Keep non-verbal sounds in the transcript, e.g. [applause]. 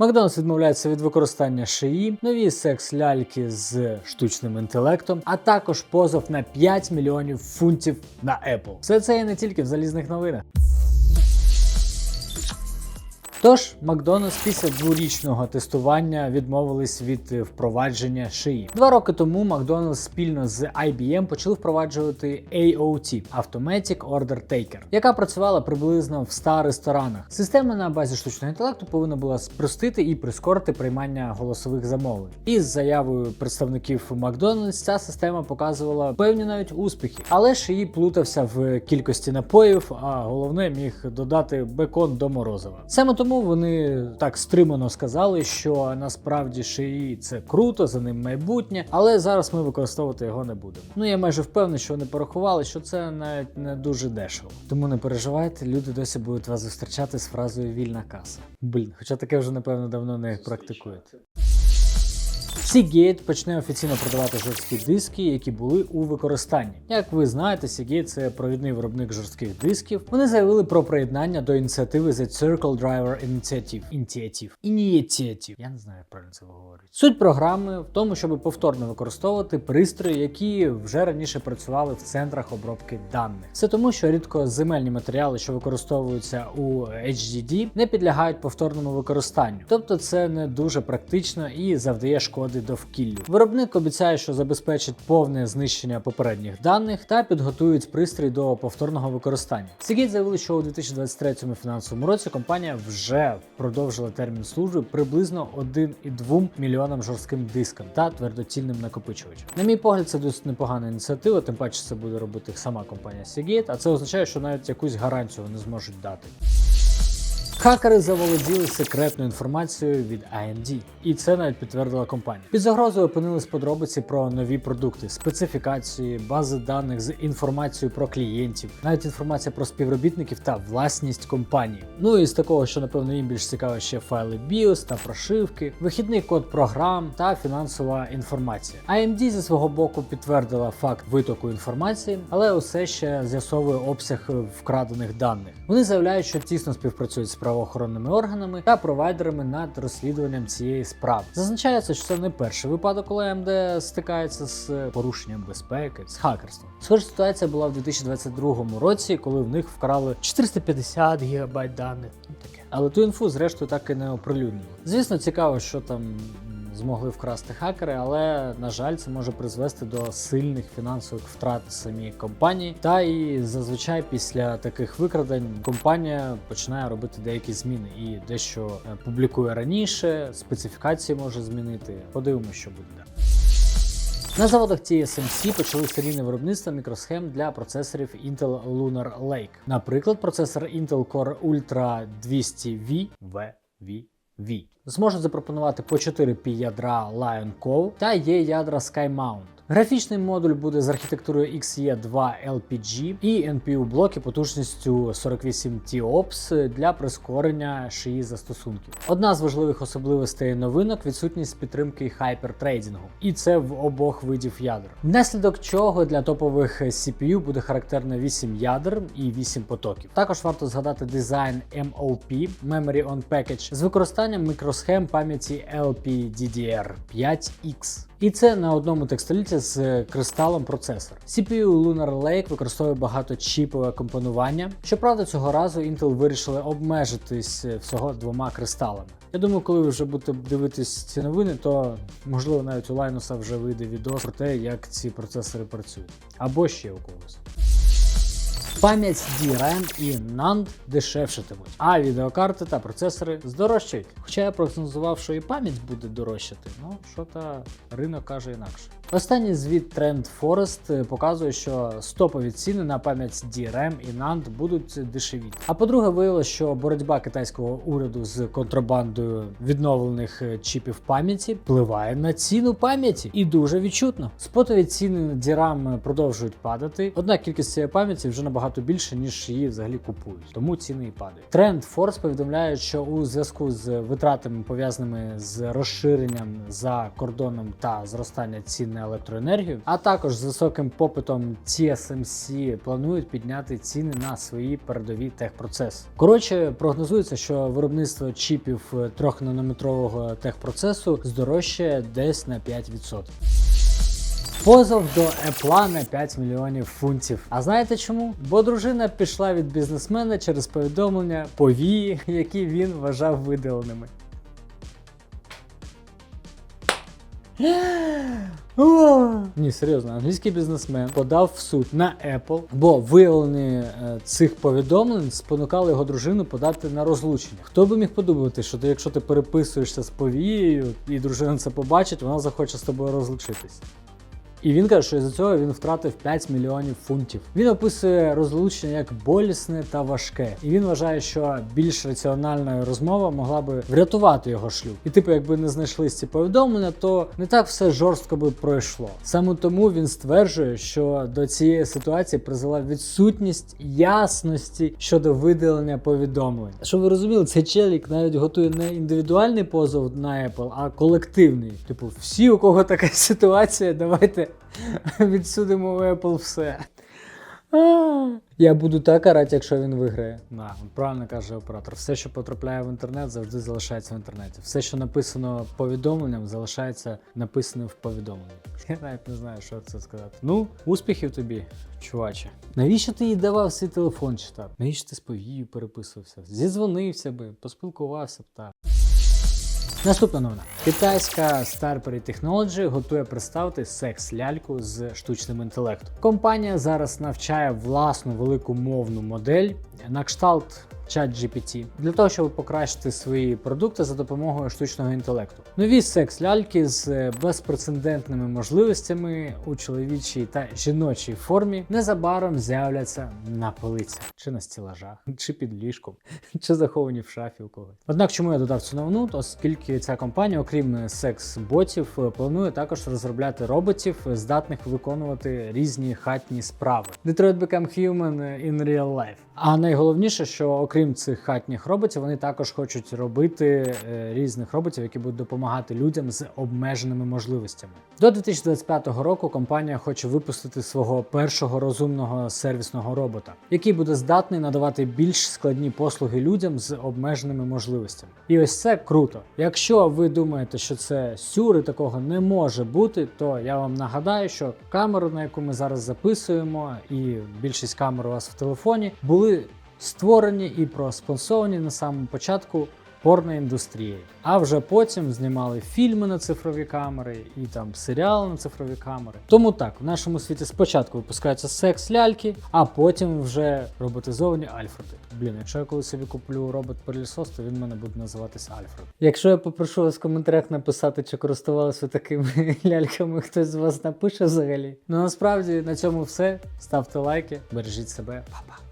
Макдональдс відмовляється від використання шиї, нові секс-ляльки з штучним інтелектом, а також позов на 5 мільйонів фунтів на Apple. Все це є не тільки в залізних новинах. Тож, Макдональдс після дворічного тестування відмовились від е, впровадження шиї. Два роки тому Макдональдс спільно з IBM почали впроваджувати AOT – Automatic Order Taker, яка працювала приблизно в 100 ресторанах. Система на базі штучного інтелекту повинна була спростити і прискорити приймання голосових замовлень. І з заявою представників Макдональдс ця система показувала певні навіть успіхи, але шиї плутався в кількості напоїв, а головне міг додати бекон до морозива. Саме тому вони так стримано сказали, що насправді шиї це круто, за ним майбутнє, але зараз ми використовувати його не будемо. Ну я майже впевнений, що вони порахували, що це навіть не дуже дешево. Тому не переживайте, люди досі будуть вас зустрічати з фразою вільна каса. Блін, хоча таке вже напевно давно не практикують. Seagate почне офіційно продавати жорсткі диски, які були у використанні. Як ви знаєте, Seagate – це провідний виробник жорстких дисків. Вони заявили про приєднання до ініціативи The Circle Driver Initiative. Initiative. Initiative. Я не знаю, як правильно це говорить. Суть програми в тому, щоб повторно використовувати пристрої, які вже раніше працювали в центрах обробки даних. Це тому, що рідкоземельні матеріали, що використовуються у HDD, не підлягають повторному використанню. Тобто це не дуже практично і завдає шкоди довкіллю. Виробник обіцяє, що забезпечить повне знищення попередніх даних та підготують пристрій до повторного використання. Seagate заявили, що у 2023 фінансовому році компанія вже продовжила термін служби приблизно 1,2 мільйонам жорстким дискам та твердоцільним накопичувачам. На мій погляд, це досить непогана ініціатива, тим паче це буде робити сама компанія Seagate, а це означає, що навіть якусь гарантію вони зможуть дати. Хакери заволоділи секретною інформацією від AMD, і це навіть підтвердила компанія. Під загрозою опинились подробиці про нові продукти, специфікації, бази даних з інформацією про клієнтів, навіть інформація про співробітників та власність компанії. Ну і з такого, що напевно їм більш цікаво, ще файли BIOS та прошивки, вихідний код програм та фінансова інформація. AMD зі свого боку підтвердила факт витоку інформації, але усе ще з'ясовує обсяг вкрадених даних. Вони заявляють, що тісно співпрацюють з правоохоронними органами та провайдерами над розслідуванням цієї справи. Зазначається, що це не перший випадок, коли МД стикається з порушенням безпеки, з хакерством. Схожа ситуація була в 2022 році, коли в них вкрали 450 гігабайт даних. Ну таке. Але ту інфу, зрештою, так і не оприлюднили. Звісно, цікаво, що там змогли вкрасти хакери, але на жаль, це може призвести до сильних фінансових втрат самій компанії. Та і зазвичай після таких викрадень компанія починає робити деякі зміни і дещо е, публікує раніше, специфікації може змінити. Подивимося, що буде далі. На заводах TSMC почали серійне виробництво мікросхем для процесорів Intel Lunar Lake. Наприклад, процесор Intel Core Ultra 200V VV V. Зможуть запропонувати по 4 пі ядра Lion Cove та є ядра SkyMount. Графічний модуль буде з архітектурою XE2 LPG і NPU блоки потужністю 48 TOPS для прискорення шиї застосунків. Одна з важливих особливостей новинок відсутність підтримки хайпертрейдингу, і це в обох видів ядер. Внаслідок чого для топових CPU буде характерно 8 ядер і 8 потоків. Також варто згадати дизайн MOP Memory on Package з використанням мікросхем пам'яті LPDDR5X. І це на одному текстоліті з кристалом процесор. CPU Lunar Lake використовує багаточіпове компонування. Щоправда, цього разу Intel вирішили обмежитись всього двома кристалами. Я думаю, коли ви вже будете дивитись ці новини, то можливо навіть у Лайнуса вже вийде відео про те, як ці процесори працюють. Або ще у когось. Пам'ять DRAM і NAND дешевшатимуть, а відеокарти та процесори здорожчають. Хоча я прогнозував, що і пам'ять буде дорожчати, ну що та ринок каже інакше. Останній звіт Trend Forest показує, що стопові ціни на пам'ять DRAM і NAND будуть дешевіти. А по-друге, виявилося, що боротьба китайського уряду з контрабандою відновлених чіпів пам'яті впливає на ціну пам'яті і дуже відчутно. Спотові ціни на DRAM продовжують падати, однак кількість цієї пам'яті вже набагато більше, ніж її взагалі купують, тому ціни і падають. Trend Force повідомляє, що у зв'язку з витратами пов'язаними з розширенням за кордоном та зростання цін на електроенергію, а також з високим попитом TSMC планують підняти ціни на свої передові техпроцеси. Коротше, прогнозується, що виробництво чіпів 3-нанометрового техпроцесу здорожчає десь на 5%. Позов до Apple на 5 мільйонів фунтів. А знаєте чому? Бо дружина пішла від бізнесмена через повідомлення повії, які він вважав видаленими. Ні, серйозно, англійський бізнесмен подав в суд на Apple, бо виявлені е, цих повідомлень спонукали його дружину подати на розлучення. Хто би міг подумати, що ти, якщо ти переписуєшся з повією, і дружина це побачить, вона захоче з тобою розлучитись. І він каже, що із-за цього він втратив 5 мільйонів фунтів. Він описує розлучення як болісне та важке, і він вважає, що більш раціональна розмова могла би врятувати його шлюб. І типу, якби не знайшлись ці повідомлення, то не так все жорстко би пройшло. Саме тому він стверджує, що до цієї ситуації призвела відсутність ясності щодо видалення повідомлень. Щоб ви розуміли, цей челік навіть готує не індивідуальний позов на Apple, а колективний. Типу, всі, у кого така [laughs] ситуація, давайте [laughs] відсудимо у Apple все. Я буду так орати, якщо він виграє. Да, правильно каже оператор. Все, що потрапляє в інтернет, завжди залишається в інтернеті. Все, що написано повідомленням, залишається написаним в повідомленні. Я навіть не знаю, що це сказати. Ну, успіхів тобі, чуваче. Навіщо ти їй давав свій телефон читати? Навіщо ти з повією переписувався? Зізвонився би, поспілкувався б так. Наступна новина. Китайська Starberry Technology готує представити секс-ляльку з штучним інтелектом. Компанія зараз навчає власну велику мовну модель на кшталт ChatGPT для того, щоб покращити свої продукти за допомогою штучного інтелекту. Нові секс-ляльки з безпрецедентними можливостями у чоловічій та жіночій формі незабаром з'являться на полицях, чи на стілажах, [laughs] чи під ліжком, [laughs] чи заховані в шафі у когось. Однак, чому я додав цю новину? Оскільки ця компанія, окрім секс-ботів, планує також розробляти роботів, здатних виконувати різні хатні справи. Detroit Become Human in Real Life. А найголовніше, що окрім цих хатніх роботів, вони також хочуть робити е, різних роботів, які будуть допомагати людям з обмеженими можливостями. До 2025 року компанія хоче випустити свого першого розумного сервісного робота, який буде здатний надавати більш складні послуги людям з обмеженими можливостями. І ось це круто. Якщо ви думаєте, що це сюри, такого не може бути, то я вам нагадаю, що камеру, на яку ми зараз записуємо, і більшість камер у вас в телефоні, були створені і проспонсовані на самому початку порноіндустрією. А вже потім знімали фільми на цифрові камери і там серіали на цифрові камери. Тому так, в нашому світі спочатку випускаються секс-ляльки, а потім вже роботизовані Альфреди. Блін, якщо я коли собі куплю робот пилісос, то він мене буде називатися Альфред. Якщо я попрошу вас в коментарях написати, чи користувалися такими [laughs] ляльками, хтось з вас напише взагалі. Ну насправді на цьому все. Ставте лайки, бережіть себе, Па-па.